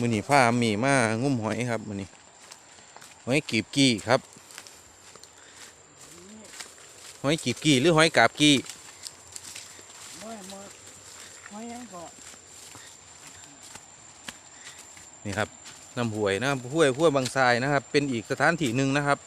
มือนี่ผ้ามีมางุ้มหอยครับมือนี่หอยกีบกี้ครับ หอยกีบกี้หรือหอยกาบกี้บ่อยบ่ไม่ยังก็นี่ครับน้ำห้วยนะครับห้วยห้วยบางทรายนะครับ เป็นอีกสถานที่หนึ่งนะครับ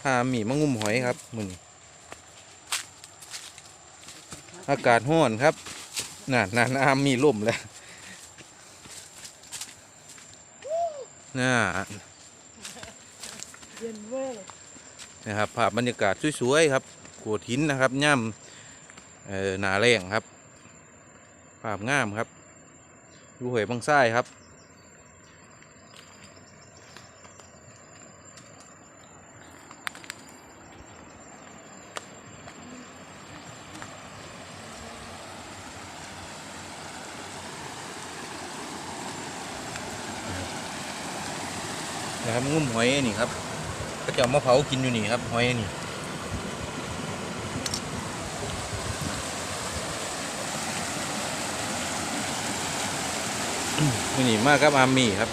ผ้ามีมางุ้มหอยครับมือนี่อากาศห้อนครับ น่าน่าน้ำมีลมแล้วน่าเย็นเว้ยนะครับภาพบรรยากาศสวยๆครับโขดหินนะครับย่ำเอ่อหนาแรงครับ ภาพงามครับดูหวยบางไส้ครับ นะครับงุ้มหอยนี่ครับก็จะเอามาเผากินอยู่นี่ครับหอยนี่นี่นี่มากครับอาร์มี่ครับ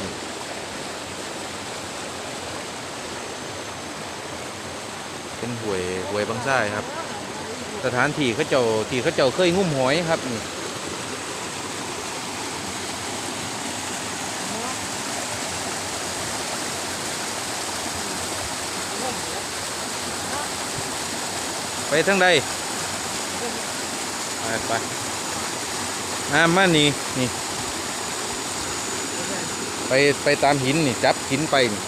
เป็นหวยหวยบางไส้ครับ สถานที่เขาเจ้าที่เขาเจ้าเคยงุ้มหอยครับนี่ ไปทั้งใดไปไปอ่ามานี่นี่ ไปไปตามหินนี่ จับหินไปนี่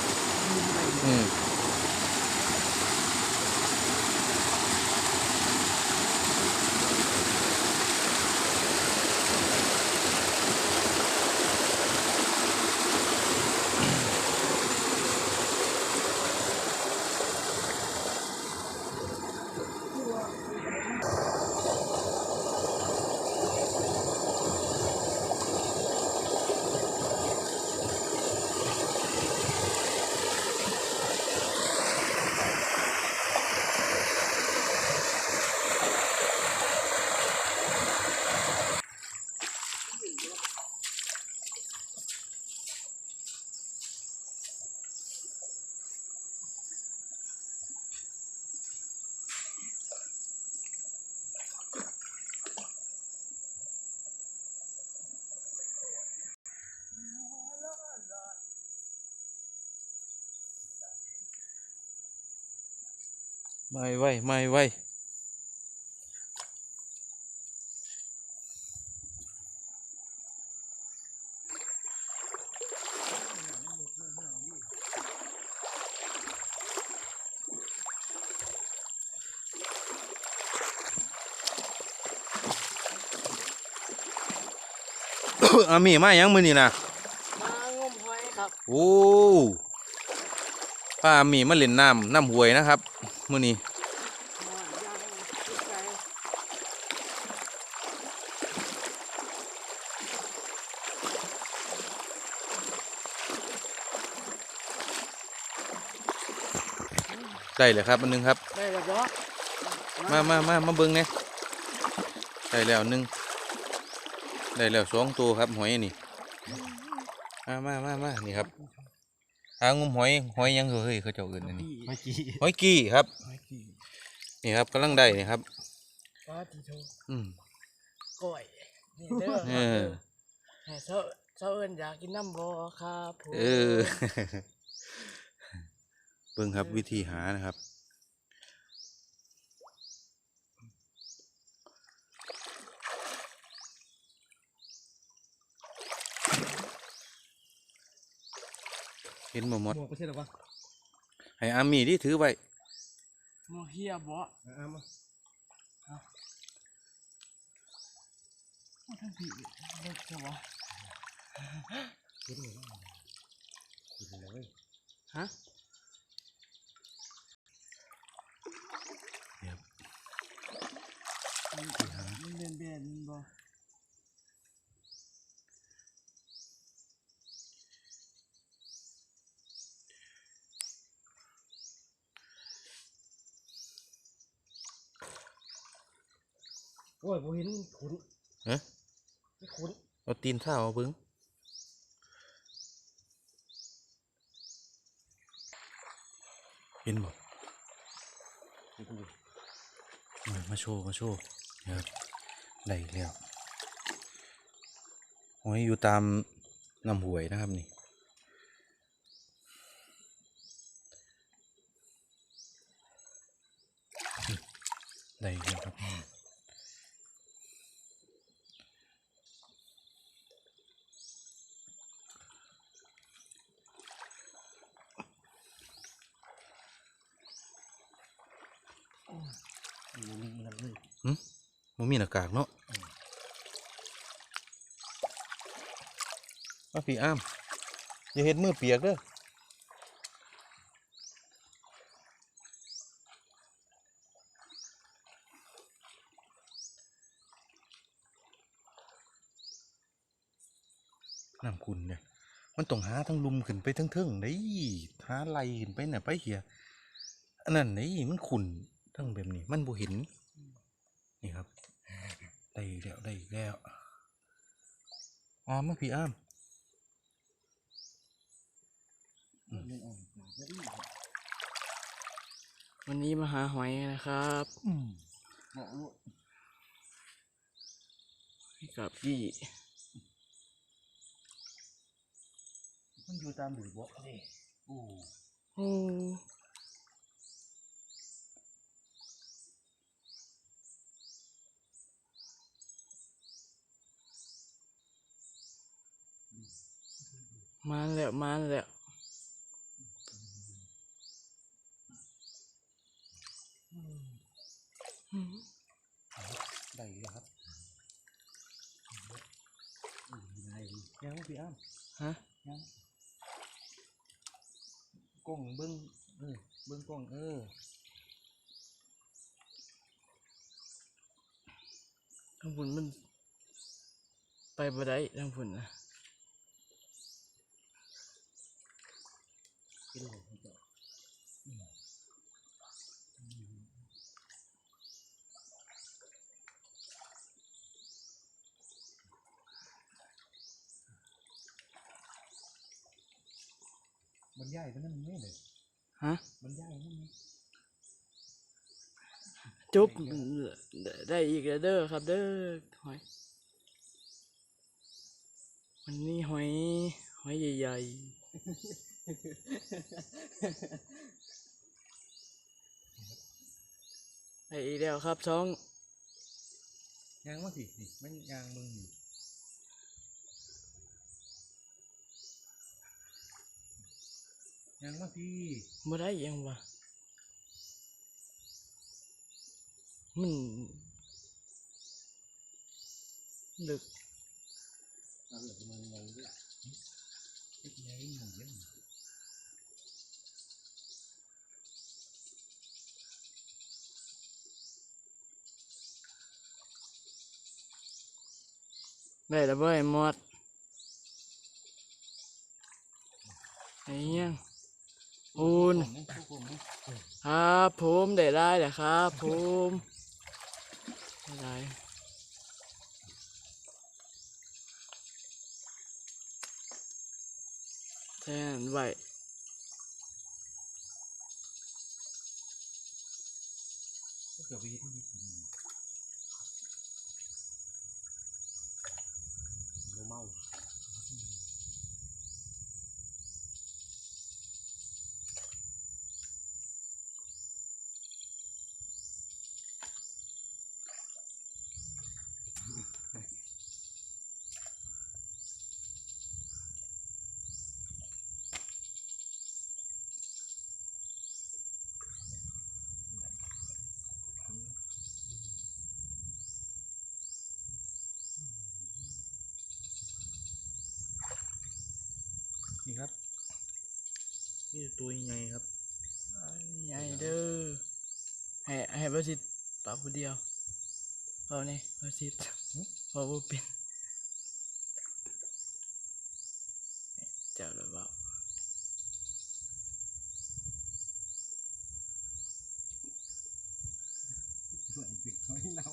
ไม่ไหวไม่ไหวอามีมายังมือนี่นะมางมหอยครับ โอ้ป้าอามีมาเล่นน้ำน้ำหวยนะครับ มือนี้มาย่างติดใจได้เลยครับอันหนึงครับ ได้แล้วบ่มามามามาเบิ้งเนี่ยได้แล้วหนึ่งได้แล้วสองตัวครับหอยนี่ มามามามานี่ครับ หางมหอยหอยยังเฮ้ยเขาเจ้าอื่นอันนี้ไม่กี่หอยกี้ครับ ไม่กี่นี่ครับกำลังได้นี่ครับปลาติโทอืมก้อยนี่เด้อเออให้เซาเซาเอิ้นอยากกินน้ำบ่ครับผม เออ เบิ่งครับวิธีหานะครับ เห็นบ่หมดหมวกไม่ใช่หรอวะให้อามีที่ถือไว้หมูเฮียบ่เอามาโอ้ทั้งผีเล็กจังวะคิดหน่อยว่าคิดเลยเว้ยฮะ ครับ มันเบนเบนๆบ่ โอ้ยผมเห็นขุนฮะ ไม่ขุนเอาตีนเท้าเอาเบิ้งเห็นบ่มามาโชว์มาโชว์นะครับได้อีกแล้วหอยอยู่ตามลำห้วยนะครับนี่ได้อีกแล้วครับ มันมีนั่นเลย มั นมีหน้ากากเนาะมาพี่อ้ามอย่าเห็ดมือเปียกเด้อน้ำคุณเนี่ย มันต้องหาทั้งลุมขึ้นไปทั้งเทิงๆได้หาไหลขึ้นไปน่ะไปเหียอันนั้นนี่มันขุนทั้งแบบนี้ มันบ่เห็นนี่ครับ ได้อีกแล้วได้อีกแล้วอามมาพี่อ้ามมันออกจากก็ดีวันนี้มาหาหอยนะครับอืมเหมาะลูกให้กับพี่ มันอยู่ตามหรือบ่นี่โอ้โอ้ มาแล้วมาแล้วอืมได้อีกแล้วครับอืมได้อีกยังพี่อ้ำฮะยังกล้องเบิ้งเออเบิ้งกล้องเออทางฝุ่นมัน ไปบ่ได้ทางฝุ่นนะ เป็นหลงจ้ะ บรรยายมันนั่นไม่เลยฮะบรรยายมันนี่จุ๊บได้อีกแล้วเด้อครับ เด้อหอยวันนี้หอยหอยใหญ่ๆได้อีกแล้วครับช่องยางมาสินี่มันยางมึงนี่ยางมาสิบ่ได้ยังวะมันลึกเอาเหลือมันไงด้วยเล็กใหญ่หนึ่งเล่ มได้แล้วบ่ไอ้หมดไอ้ยังอูนครับผมได้ได้แหละครับผมได้ได้แทนไว้เกือบไปที่นี่โมเมา นี่ครับ นี่ตัวยังไงครับ ใหญ่เด้อให้ให้บริสิทธิ์ปากผู้เดียวเอาเนี่ยบริสิทธิ์เอาบ่เป็นเจ้าหรือเปล่าด้วยเด็กน้อยเน่า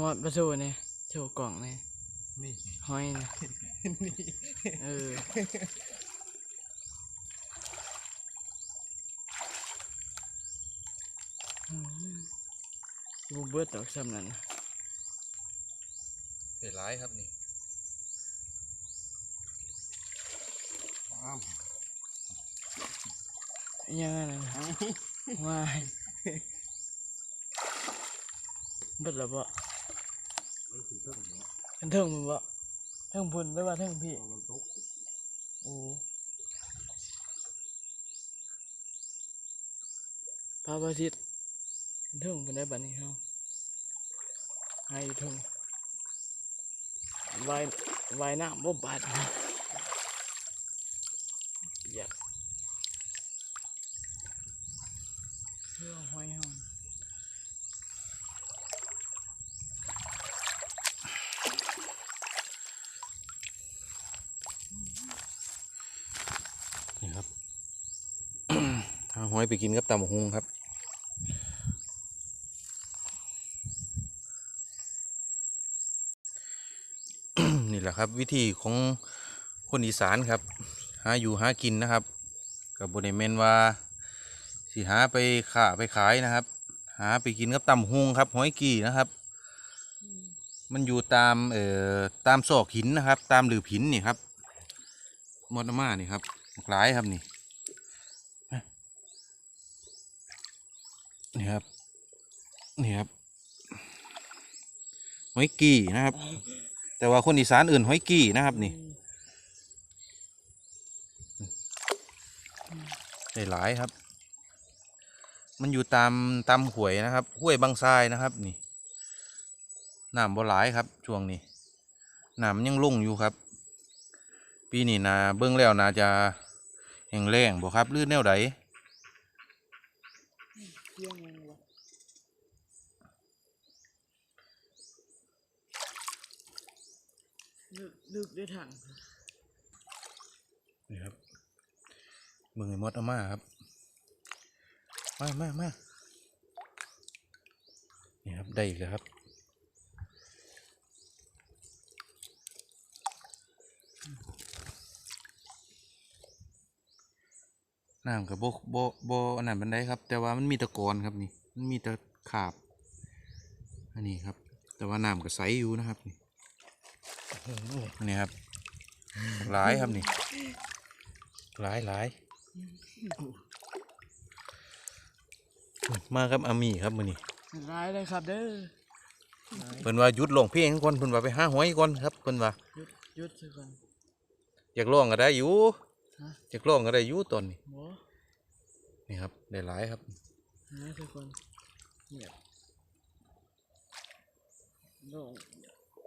มอดประสูเนี่ย โชว์กล่องเนี่ยนี่ ห้อยเนี่ยเอออืมบูเบิร์ตดอกซ้ำนั่นน่ะได้หลายครับนี่อ้ามยังไงนะว้ายเบิดแล้วบ่ไม่ถึงเท่านี้ อันเทิงมึงบ่เทิงพุ่นหรือว่าเทิงพี่อามันตกโอ้พาบาสิตอันเทิงเป็นได้บัดนี้เฮาให้เทิงวายว่ายน้ำบ่บาดนะอยากเพื่อห้อยเฮา นี่ครับ เอาหอยไปกินกับตำหุงครับนี่แหละครับ วิธีของคนอีสานครับ หาอยู่หากินนะครับ กับบริเมนว่าสิหาไปข่าไปขายนะครับ หาไปกินกับตำหุงครับหอยกี่นะครับ มันอยู่ตามเอ่อตามซอกหินนะครับ ตามหลืบหินนี่ครับมอดมานี่ครับหลายครับนี่ นี่ครับ นี่ครับหอยกี่นะครับ แต่ว่าคนอีสานอื่นหอยกี่นะครับนี่ได้หลายครับ มันอยู่ตามตามห้วยนะครับห้วยบางทรายนะครับ นี่น้ำบ่หลายครับ ช่วงนี้น้ำยังลุ่งอยู่ครับ ปีนี้นาเบื้องแล้วนาจะแห้งแล้งบ่ครับลื่นแนวใด เที่ยงยังวะลึกลึกได้ถังนี่ครับเบิ่งไอ้มดเอามาครับ มามามานี่ครับ ได้อีกแล้วครับ น้ำกับโบโบโบอันนั้นบันไดครับ แต่ว่ามันมีตะกอนครับนี่มันมีตะขาบ อันนี้ครับ แต่ว่าน้ำก็ใสอยู่นะครับนี่อันนี้ครับหลายครับนี่หลายหลายมาครับอามีครับมือนี่ร้ายเลยครับเด้อเพิ่นว่าหยุดลงเพลงก่อนเพิ่นว่าไปหาหอยก่อนครับเพิ่นว่าหยุดหยุดสักก่อนอยากร้องก็ได้อยู่ ฮะอยากร้องก็ได้อยู่ตอนนี้บ่นี่ครับได้หลายครับหาสักก่อนเงียบดอก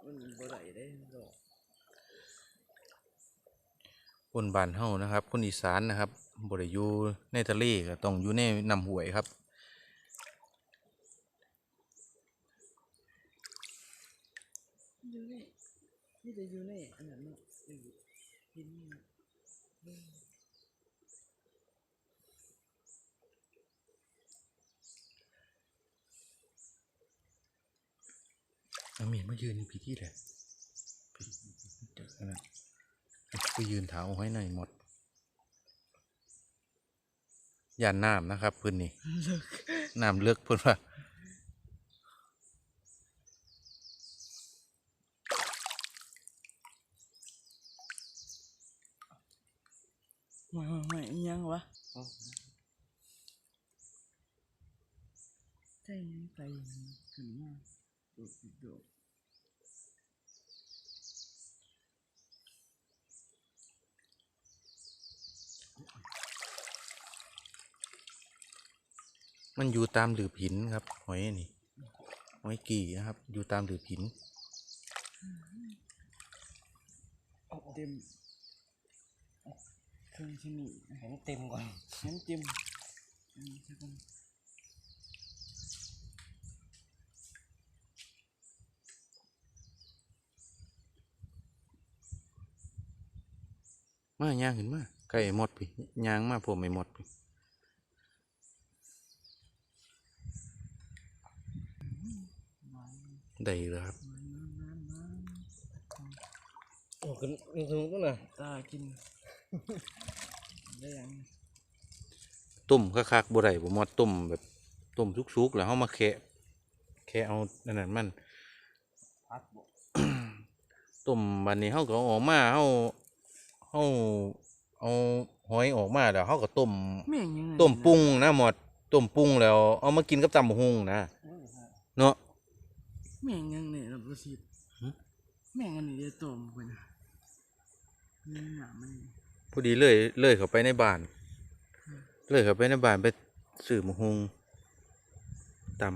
มันบ่ได้ได้ดอกคนบ้านเฮานะครับ คนอีสานนะครับบ่ได้อยู่ในทะเลก็ต้องอยู่ในน้ำห้วยครับ อยู่นี่นี่จะอยู่นี่อันนั้นเนาะ อยู่ที่นี่เนาะอามีมายืนพี่ที่แหละพี่เดี๋ยวนะไปยืนเท้าห้อยหน่อยหมดย่านน้ำนะครับเพิ่นนี่เลิกน้ำเลือกเพิ่นว่าไม่ไม่ไม่อิหยังวะใจยังไปขึ้นมา โดดโดดมันอยู่ตามหลืบหินครับ หอยนี่หอยกี่นะครับ อยู่ตามหลืบหินเต็มเครื่องชนิดให้มันเต็มก่อนเห็นเต็มอืมสักก่อน มาย่างขึ้นมาไก่หมดพี่ย่างมาผมไม่หมดพี่ไม้ได้เลยครับโอ้กันยังสนุกตั้งน่ะตากิน ได้ยังต้มคักๆบ่ได้บ่มอดต้มแบบต้มสุกๆแล้วเฮามาแคะแคะเอาอันนั้นมันพัดบ่ต้มบัดนี้เฮาก็เอาออกมาเฮา เฮาเอาหอยออกมาแล้วเฮาก็ต้มแม่งยังไงต้มปรุงนะหมดต้มปรุงแล้ว เอามากินกับตำบักหุ่งนะเนาะแม่งยังเนี่ยเราประสิทธิ์หึแม่งอันนี้จะต้มไปนะนี่หนามันพอดีเลยเลยเข้าไปในบ้าน เลยเข้าไปในบ้านไปซื้อบักหุ่งตำ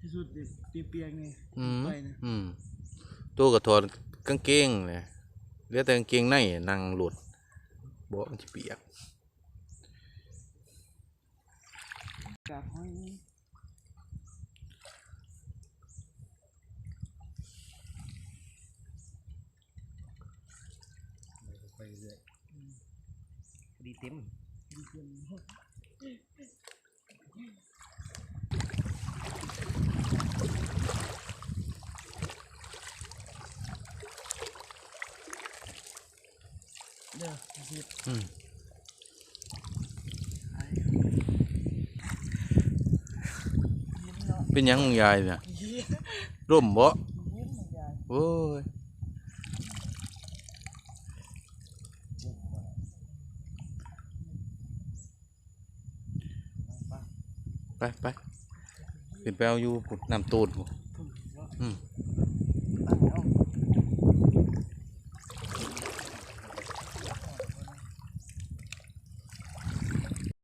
ที่สุดเด็ก เปียกๆนี่อืมไปนะอืมตัวก็ถอดกางเกงเลยเหลือแต่กางเกงในนั่งหลุดบ่มันสิเปียกกาบห้อยนี่ไปเรื่อยดีเต็ม ดีเกิน เด้อประสิทธิ์อืมเป็นยังมึงยายเนี่ยร่มบ่โอ้ยไปไปขึ้นไปเอาอยู่พุ่นน้ำตูนพุ่น